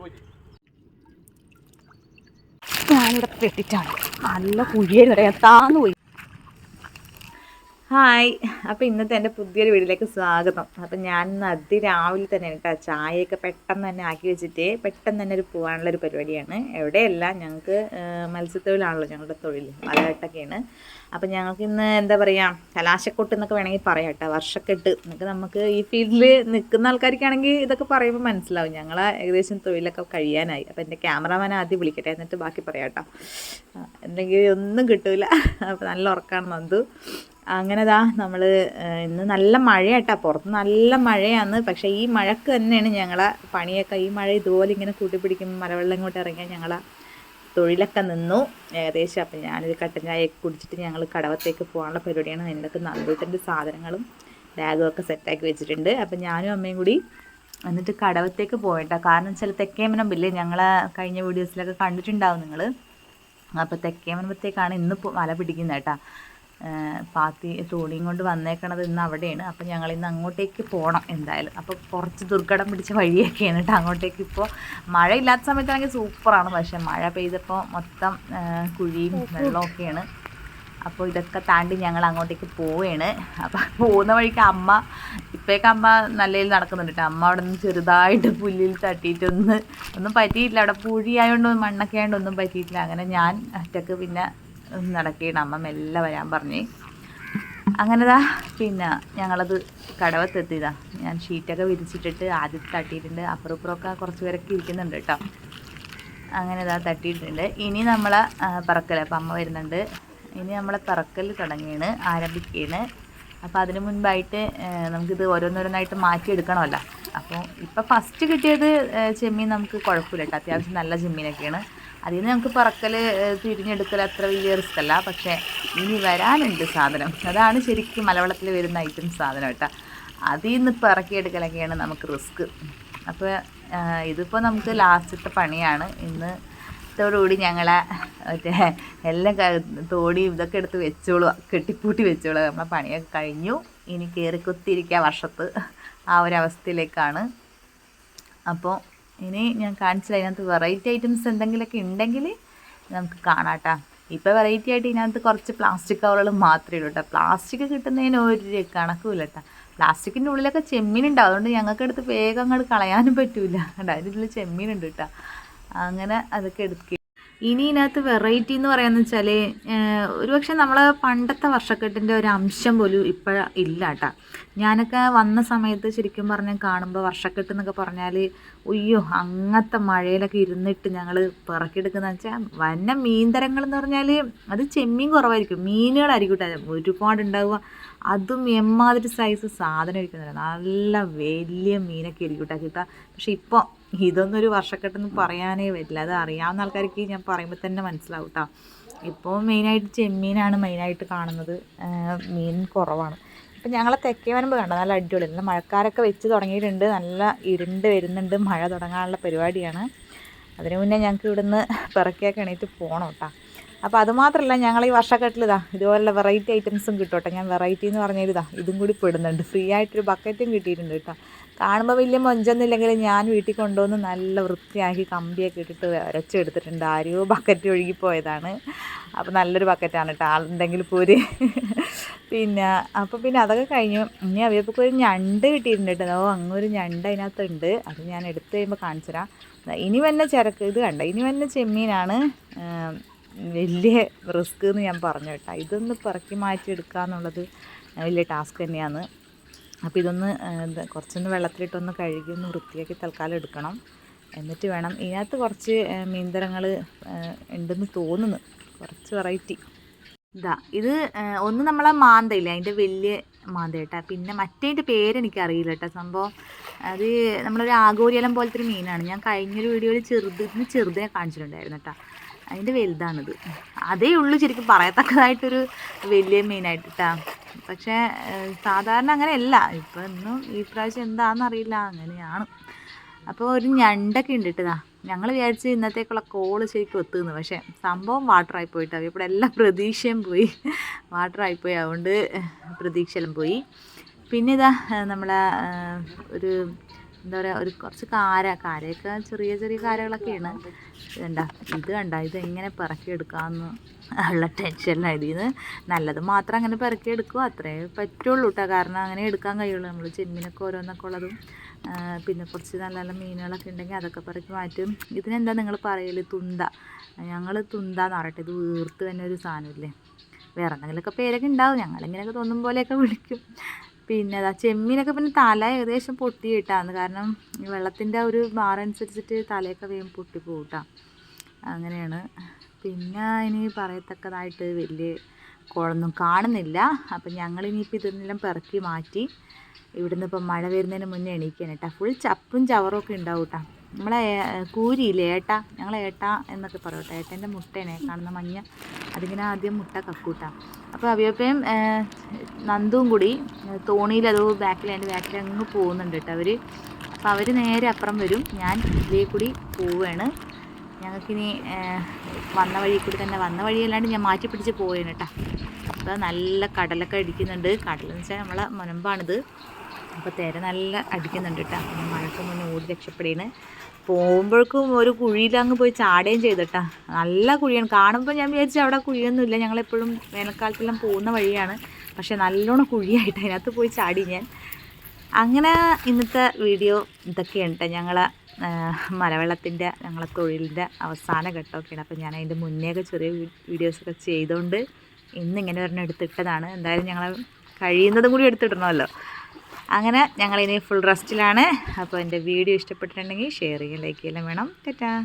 പോയി ഞാനിവിടെ പെട്ടിട്ടാണ് നല്ല കുഴിയായിരുന്നു. വരെ താന്നു പോയി. ഹായ് അപ്പോൾ ഇന്നത്തെ എന്റെ പുതിയൊരു വീട്ടിലേക്ക് സ്വാഗതം. അപ്പം ഞാൻ ഇന്ന് അതിരാവിലെ തന്നെ കേട്ടോ ചായയൊക്കെ പെട്ടെന്ന് തന്നെ ആക്കി വെച്ചിട്ട് പെട്ടെന്ന് തന്നെ ഒരു പോകാനുള്ള ഒരു പരിപാടിയാണ്. എവിടെയല്ല ഞങ്ങൾക്ക് മത്സ്യത്തൊഴിലാണല്ലോ ഞങ്ങളുടെ തൊഴിൽ മലകെട്ടൊക്കെയാണ് അപ്പം ഞങ്ങൾക്ക് ഇന്ന് എന്താ പറയുക കലാശക്കൊട്ട് എന്നൊക്കെ വേണമെങ്കിൽ പറയാം കേട്ടോ വർഷക്കെട്ട്. എന്നൊക്കെ നമുക്ക് ഈ ഫീൽഡിൽ നിൽക്കുന്ന ആൾക്കാർക്കാണെങ്കിൽ ഇതൊക്കെ പറയുമ്പോൾ മനസ്സിലാവും. ഞങ്ങൾ ഏകദേശം തൊഴിലൊക്കെ കഴിയാനായി. അപ്പം എന്റെ ക്യാമറാമാൻ ആദ്യം വിളിക്കട്ടെ എന്നിട്ട് ബാക്കി പറയാം കേട്ടോ. എന്തെങ്കിലും ഒന്നും കിട്ടില്ല അപ്പം നല്ല ഉറക്കാണ് നന്ദു. അങ്ങനെ ദാ നമ്മൾ ഇന്ന് നല്ല മഴയാട്ടാ. പുറത്ത് നല്ല മഴയാണ്. പക്ഷേ ഈ മഴക്ക് തന്നെയാണ് ഞങ്ങളെ പണിയൊക്കെ. ഈ മഴ ഇതുപോലെ ഇങ്ങനെ കൂട്ടിപ്പിടിക്കുമ്പോൾ മലവെള്ളം ഇങ്ങോട്ട് ഇറങ്ങിയാൽ ഞങ്ങളെ തൊഴിലൊക്കെ നിന്നു. ഏകദേശം അപ്പം ഞാനൊരു കട്ടൻ ചായയൊക്കെ കുടിച്ചിട്ട് ഞങ്ങൾ കടവത്തേക്ക് പോകാനുള്ള പരിപാടിയാണ്. എന്തൊക്കെ നന്ദൂട്ടന്റെ സാധനങ്ങളും ബാഗും ഒക്കെ സെറ്റാക്കി വെച്ചിട്ടുണ്ട്. അപ്പം ഞാനും അമ്മയും കൂടി എന്നിട്ട് കടവത്തേക്ക് പോയിട്ടോ. കാരണം വെച്ചാൽ തെക്കേമനമ്പില്ലേ ഞങ്ങളെ കഴിഞ്ഞ വീഡിയോസിലൊക്കെ കണ്ടിട്ടുണ്ടാവും നിങ്ങൾ അപ്പോൾ തെക്കേമനത്തേക്കാണ് ഇന്ന് മല പിടിക്കുന്നത് കേട്ടാ പാത്തി തോണിയും കൊണ്ട് വന്നേക്കണത് ഇന്ന് അവിടെയാണ്. അപ്പം ഞങ്ങൾ ഇന്ന് അങ്ങോട്ടേക്ക് പോകണം എന്തായാലും. അപ്പോൾ കുറച്ച് ദുർഘടം പിടിച്ച വഴിയൊക്കെയാണ് കേട്ടോ അങ്ങോട്ടേക്ക് ഇപ്പോൾ മഴ ഇല്ലാത്ത സമയത്താണെങ്കിൽ സൂപ്പറാണ്. പക്ഷേ മഴ പെയ്തപ്പോൾ മൊത്തം കുഴിയും വെള്ളമൊക്കെയാണ് അപ്പോൾ ഇതൊക്കെ താണ്ടി ഞങ്ങൾ അങ്ങോട്ടേക്ക് പോവുകയാണ് അപ്പം പോകുന്ന വഴിക്ക് അമ്മ ഇപ്പോഴേക്ക് അമ്മ നല്ലതിൽ നടക്കുന്നുണ്ട് കേട്ടോ അമ്മ അവിടെ നിന്ന് ചെറുതായിട്ട് പുല്ലിൽ തട്ടിയിട്ടൊന്ന് ഒന്നും പറ്റിയിട്ടില്ല. അവിടെ പുഴിയായതുകൊണ്ട് മണ്ണൊക്കെ ആയതുകൊണ്ട് ഒന്നും പറ്റിയിട്ടില്ല. അങ്ങനെ ഞാൻ ഒറ്റയ്ക്ക് പിന്നെ നടക്കുകയാണ് അമ്മ മെല്ലെ വരാൻ പറഞ്ഞേ. അങ്ങനെതാ പിന്നെ ഞങ്ങളത് കടവത്തെത്തിയതാ. ഞാൻ ഷീറ്റൊക്കെ വിരിച്ചിട്ടിട്ട് ആദ്യത്തെ തട്ടിയിട്ടുണ്ട്. അപ്പുറം ഇപ്പുറമൊക്കെ കുറച്ച് പേരൊക്കെ ഇരിക്കുന്നുണ്ട് കേട്ടോ. അങ്ങനെ തട്ടിയിട്ടുണ്ട്. ഇനി നമ്മളെ പറക്കൽ അപ്പം അമ്മ വരുന്നുണ്ട്. ഇനി നമ്മളെ പറക്കൽ തുടങ്ങിയാണ് ആരംഭിക്കുകയാണ് അപ്പോൾ അതിന് മുൻപായിട്ട് നമുക്കിത് ഓരോന്നോരോന്നായിട്ട് മാറ്റിയെടുക്കണമല്ലോ. അപ്പോൾ ഇപ്പോൾ ഫസ്റ്റ് കിട്ടിയത് ചെമ്മീൻ നമുക്ക് കുഴപ്പമില്ല കേട്ടോ. അത്യാവശ്യം നല്ല ചെമ്മീനൊക്കെയാണ്. അതിൽ നിന്ന് നമുക്ക് പറക്കൽ തിരിഞ്ഞെടുക്കൽ അത്ര വലിയ റിസ്ക് അല്ല. പക്ഷേ ഇനി വരാനുണ്ട് സാധനം. അതാണ് ശരിക്കും മലവെള്ളത്തിൽ വരുന്ന ഐറ്റം സാധനം കേട്ടോ. അതിൽ നിന്ന് ഇപ്പോൾ ഇറക്കിയെടുക്കലൊക്കെയാണ് നമുക്ക് റിസ്ക് അപ്പോൾ ഇതിപ്പോൾ നമുക്ക് ലാസ്റ്റത്തെ പണിയാണ്. ഇന്ന് കൂടി ഞങ്ങളെ മറ്റേ എല്ലാം തോടി തോടിയും ഇതൊക്കെ എടുത്ത് വെച്ചോളുക കെട്ടിപ്പൂട്ടി വെച്ചോളുക നമ്മളെ പണിയൊക്കെ കഴിഞ്ഞു. ഇനി കയറി കുത്തിയിരിക്കുക വർഷത്ത്. ആ ഒരു അവസ്ഥയിലേക്കാണ്. അപ്പോൾ ഇനി ഞാൻ കാണിച്ചില്ല അതിനകത്ത് വെറൈറ്റി ഐറ്റംസ് എന്തെങ്കിലുമൊക്കെ ഉണ്ടെങ്കിൽ നമുക്ക് കാണാട്ടാ. ഇപ്പോൾ വെറൈറ്റി ആയിട്ട് ഇതിനകത്ത് കുറച്ച് പ്ലാസ്റ്റിക് കവറുകൾ മാത്രമേ ഉള്ളൂ കേട്ടോ പ്ലാസ്റ്റിക് കിട്ടുന്നതിന് ഒരു കണക്കുമില്ല കേട്ടോ പ്ലാസ്റ്റിക്കിന്റെ ഉള്ളിലൊക്കെ ചെമ്മീനുണ്ടാവും അതുകൊണ്ട് ഞങ്ങൾക്ക് എടുത്ത് വേഗം അങ്ങോട്ട് കളയാനും പറ്റില്ല കേട്ടോ അതിന്റെ ഉള്ളിൽ ചെമ്മീനുണ്ട് കേട്ടോ അങ്ങനെ അതൊക്കെ എടുക്കുക ഇനി ഇതിനകത്ത് വെറൈറ്റി എന്ന് പറയാന്ന് വെച്ചാൽ ഒരുപക്ഷെ നമ്മളെ പണ്ടത്തെ വർഷക്കെട്ടിന്റെ ഒരു അംശം പോലും ഇപ്പോഴ ഇല്ല കേട്ടോ ഞാനൊക്കെ വന്ന സമയത്ത് ശരിക്കും പറഞ്ഞാൽ കാണുമ്പോൾ വർഷക്കെട്ട് എന്നൊക്കെ പറഞ്ഞാൽ അയ്യോ അങ്ങനത്തെ മഴയിലൊക്കെ ഇരുന്നിട്ട് ഞങ്ങൾ പിറക്കിയെടുക്കുന്ന വെച്ചാൽ വന്ന മീൻതരങ്ങൾ എന്ന് പറഞ്ഞാൽ അത് ചെമ്മീൻ കുറവായിരിക്കും. മീനുകളായിരിക്കും കേട്ടോ ഒരുപാട് ഉണ്ടാവുക അതും എമ്മാതിരി സൈസ് സാധനം ഇരിക്കുന്നില്ല നല്ല വലിയ മീനൊക്കെ ഇരിക്കൂട്ടാ കേട്ടോ. കിട്ടുക പക്ഷെ ഇപ്പോൾ ഇതൊന്നും ഒരു വർഷക്കെട്ടെന്ന് പറയാനേ പറ്റില്ല. അത് അറിയാവുന്ന ആൾക്കാർക്ക് ഞാൻ പറയുമ്പോൾ തന്നെ മനസ്സിലാവും കേട്ടോ ഇപ്പോൾ മെയിനായിട്ട് ചെമ്മീനാണ് മെയിനായിട്ട് കാണുന്നത്. മീൻ കുറവാണ്. ഇപ്പം ഞങ്ങൾ തെക്കേ വരമ്പ് കണ്ടോ? നല്ല അടിപൊളി. നല്ല മഴക്കാരൊക്കെ വെച്ച് തുടങ്ങിയിട്ടുണ്ട്. നല്ല ഇരുണ്ട് വരുന്നുണ്ട്. മഴ തുടങ്ങാനുള്ള പരിപാടിയാണ്. അതിനു മുന്നേ ഞങ്ങൾക്ക് ഇവിടുന്ന് പിറക്കിയൊക്കെ എണീറ്റ് പോകണം കേട്ടോ അപ്പോൾ അതുമാത്രമല്ല ഞങ്ങൾ ഈ വർഷക്കെട്ടിൽ ഇതാ ഇതുപോലുള്ള വെറൈറ്റി ഐറ്റംസും കിട്ടോട്ടെ. ഞാൻ വെറൈറ്റി എന്ന് പറഞ്ഞാൽ ഇതാ ഇതും കൂടി പെടുന്നുണ്ട്. ഫ്രീ ആയിട്ടൊരു ബക്കറ്റും കിട്ടിയിട്ടുണ്ട് കേട്ടോ. കാണുമ്പോൾ വലിയ മൊഞ്ചൊന്നുമില്ലെങ്കിൽ ഞാൻ വീട്ടിൽ കൊണ്ടുവന്ന് നല്ല വൃത്തിയാക്കി കമ്പിയൊക്കെ ഇട്ടിട്ട് വരച്ചെടുത്തിട്ടുണ്ട് ആരെയോ ബക്കറ്റ് ഒഴുകിപ്പോയതാണ് അപ്പോൾ നല്ലൊരു ബക്കറ്റാണ് കേട്ടോ. ആളുണ്ടെങ്കിൽ പോര്. പിന്നെ അപ്പോൾ പിന്നെ അതൊക്കെ കഴിഞ്ഞു. ഇനി അവയപ്പോൾ ഒരു ഞണ്ട് കിട്ടിയിട്ടുണ്ട് കേട്ടോ. ഓ അങ്ങൊരു ഞണ്ട് അതിനകത്തുണ്ട്. അത് ഞാൻ എടുത്തു കഴിയുമ്പോൾ കാണിച്ചു തരാം ഇനി വന്ന ചരക്ക് ഇത് കണ്ട? ഇനി വന്ന ചെമ്മീനാണ് വലിയ റിസ്ക് എന്ന് ഞാൻ പറഞ്ഞു കേട്ടോ. ഇതൊന്ന് പറക്കി മാറ്റി എടുക്കുക എന്നുള്ളത് വലിയ ടാസ്ക് തന്നെയാണ്. അപ്പോൾ ഇതൊന്ന് കുറച്ചൊന്ന് വെള്ളത്തിലിട്ടൊന്ന് കഴുകി ഒന്ന് വൃത്തിയാക്കി തൽക്കാലം എടുക്കണം. എന്നിട്ട് വേണം. ഇതിനകത്ത് കുറച്ച് മീൻതരങ്ങൾ ഉണ്ടെന്ന് തോന്നുന്നു. കുറച്ച് വെറൈറ്റി. ഇതാ ഇത് ഒന്ന് നമ്മളെ മാന്തയില്ലേ? അതിന്റെ വലിയ മാന്ത കേട്ടോ. പിന്നെ മറ്റേതിന്റെ പേരെനിക്കറിയില്ല കേട്ടോ. സംഭവം അത് നമ്മളൊരു ആഗോരിയലം പോലത്തെ ഒരു മീനാണ്. ഞാൻ കഴിഞ്ഞൊരു വീഡിയോയിൽ ചെറുതിന് ചെറുതിനെ കാണിച്ചിട്ടുണ്ടായിരുന്നു കേട്ടോ. അതിന്റെ വലുതാണിത്. അതേ ഉള്ളൂ ശരിക്കും പറയത്തക്കതായിട്ടൊരു വലിയ മീനായിട്ട് കേട്ടോ പക്ഷേ സാധാരണ അങ്ങനെയല്ല. ഇപ്പം ഇന്നും ഈ പ്രാവശ്യം എന്താണെന്നറിയില്ല അങ്ങനെയാണ്. അപ്പോൾ ഒരു ഞണ്ടൊക്കെ ഉണ്ട് കേട്ടതാ ഞങ്ങൾ വിചാരിച്ച് ഇന്നത്തേക്കുള്ള കോൾ ശരിക്കും ഒത്തുന്നു പക്ഷേ സംഭവം വാട്ടറായി പോയിട്ടാണ് ഇവിടെ എല്ലാ പ്രതീക്ഷയും പോയി. വാട്ടറായിപ്പോയി അതുകൊണ്ട് പ്രതീക്ഷയെല്ലാം പോയി. പിന്നെ ഇതാ നമ്മളെ ഒരു എന്താ പറയുക ഒരു കുറച്ച് കാര. കാരയൊക്കെ ചെറിയ ചെറിയ കാരകളൊക്കെയാണ്. ഇതുണ്ട ഇത് കണ്ട ഇത് എങ്ങനെ പെറക്കിയെടുക്കാമെന്ന് ഉള്ള ടെൻഷനിലാണ് ഇതിൽ നിന്ന് നല്ലത് മാത്രം അങ്ങനെ പിറക്കിയെടുക്കുക അത്രേ പറ്റുള്ളൂ കേട്ടോ കാരണം അങ്ങനെ എടുക്കാൻ കഴിയുള്ളൂ. നമ്മൾ ചെമ്മീനൊക്കെ ഓരോന്നൊക്കെ ഉള്ളതും പിന്നെ കുറച്ച് നല്ല നല്ല മീനുകളൊക്കെ ഉണ്ടെങ്കിൽ അതൊക്കെ പിറക്കി മാറ്റും. ഇതിനെന്താ നിങ്ങൾ പറയൽ? തുന്ത. ഞങ്ങൾ തുന്ത എന്ന് പറയട്ടെ. ഇത് വീർത്ത് തന്നെ ഒരു സാധനമില്ലേ? വേറെ എന്തെങ്കിലുമൊക്കെ പേരൊക്കെ ഉണ്ടാവും. ഞങ്ങളിങ്ങനെയൊക്കെ തോന്നും പോലെയൊക്കെ വിളിക്കും. പിന്നെ അതാ ചെമ്മീനൊക്കെ പിന്നെ തല ഏകദേശം പൊട്ടി കിട്ടാന്ന് കാരണം വെള്ളത്തിന്റെ ഒരു മാറനുസരിച്ചിട്ട് തലയൊക്കെ വേഗം പൊട്ടി പോകട്ടാ അങ്ങനെയാണ്. പിന്നെ ഇനി പറയത്തക്കതായിട്ട് വലിയ കുഴൊന്നും കാണുന്നില്ല. അപ്പം ഞങ്ങൾ ഇനിയിപ്പോൾ ഇതെല്ലാം പെറുക്കി മാറ്റി ഇവിടുന്ന് ഇപ്പം മഴ വരുന്നതിന് മുന്നേ എണീക്കാൻ കേട്ടോ. ഫുൾ ചപ്പും ചവറും ഒക്കെ ഉണ്ടാവും കേട്ടോ നമ്മളെ കൂരിയില്ലേ ഏട്ട? ഞങ്ങൾ ഏട്ട എന്നൊക്കെ പറയും കേട്ടോ ഏട്ടന്റെ മുട്ടേനെ കാണുന്ന മഞ്ഞ അതിങ്ങനെ ആദ്യം മുട്ട കക്കൂട്ടാ. അപ്പോൾ അവിയപ്പയും നന്ദുവും കൂടി തോണിയിൽ അതോ ബാക്കിൽ എന്റെ ബാക്കിൽ അങ്ങ് പോകുന്നുണ്ട് കേട്ടോ അവർ അപ്പോൾ അവർ നേരെ അപ്പുറം വരും. ഞാൻ ഇതിലേ കൂടി പോവുകയാണ് ഞങ്ങൾക്കിനി വന്ന വഴി കൂടി തന്നെ വന്ന വഴിയല്ലാണ്ട് ഞാൻ മാറ്റി പിടിച്ച് പോവുകയാണ് കേട്ടോ. അപ്പോൾ നല്ല കടലൊക്കെ അടിക്കുന്നുണ്ട്. കടലെന്ന് വെച്ചാൽ നമ്മളെ മുനമ്പാണിത്. അപ്പോൾ തിര നല്ല അടിക്കുന്നുണ്ട് കേട്ടോ. പിന്നെ മഴക്ക് മുന്നേ ഓടി രക്ഷപ്പെടുകയാണ്. പോകുമ്പോഴേക്കും ഒരു കുഴിയിലങ്ങ് പോയി ചാടുകയും ചെയ്തിട്ടാ നല്ല കുഴിയാണ്. കാണുമ്പോൾ ഞാൻ വിചാരിച്ചു അവിടെ കുഴിയൊന്നുമില്ല. ഞങ്ങളെപ്പോഴും വേനൽക്കാലത്തെല്ലാം പോകുന്ന വഴിയാണ്. പക്ഷേ നല്ലോണം കുഴിയായിട്ട് അതിനകത്ത് പോയി ചാടി ഞാൻ. അങ്ങനെ ഇന്നത്തെ വീഡിയോ ഇതൊക്കെയാണ് കേട്ടോ ഞങ്ങളെ മലവെള്ളത്തിന്റെ ഞങ്ങളെ തൊഴിലിന്റെ അവസാന ഘട്ടമൊക്കെയാണ്. അപ്പോൾ ഞാൻ അതിന്റെ മുന്നേയൊക്കെ ചെറിയ വീഡിയോസൊക്കെ ചെയ്തുകൊണ്ട് ഇന്നിങ്ങനെ ഒരെണ്ണം എടുത്തിട്ടതാണ്. എന്തായാലും ഞങ്ങൾ കഴിയുന്നതും കൂടി എടുത്തിടണമല്ലോ. അങ്ങനെ ഞങ്ങളിനി ഫുൾ റെസ്റ്റിലാണ് അപ്പോൾ എന്റെ വീഡിയോ ഇഷ്ടപ്പെട്ടിട്ടുണ്ടെങ്കിൽ ഷെയർ ചെയ്യുക ലൈക്ക് ചെയ്യാൻ വേണം. ടാറ്റാ.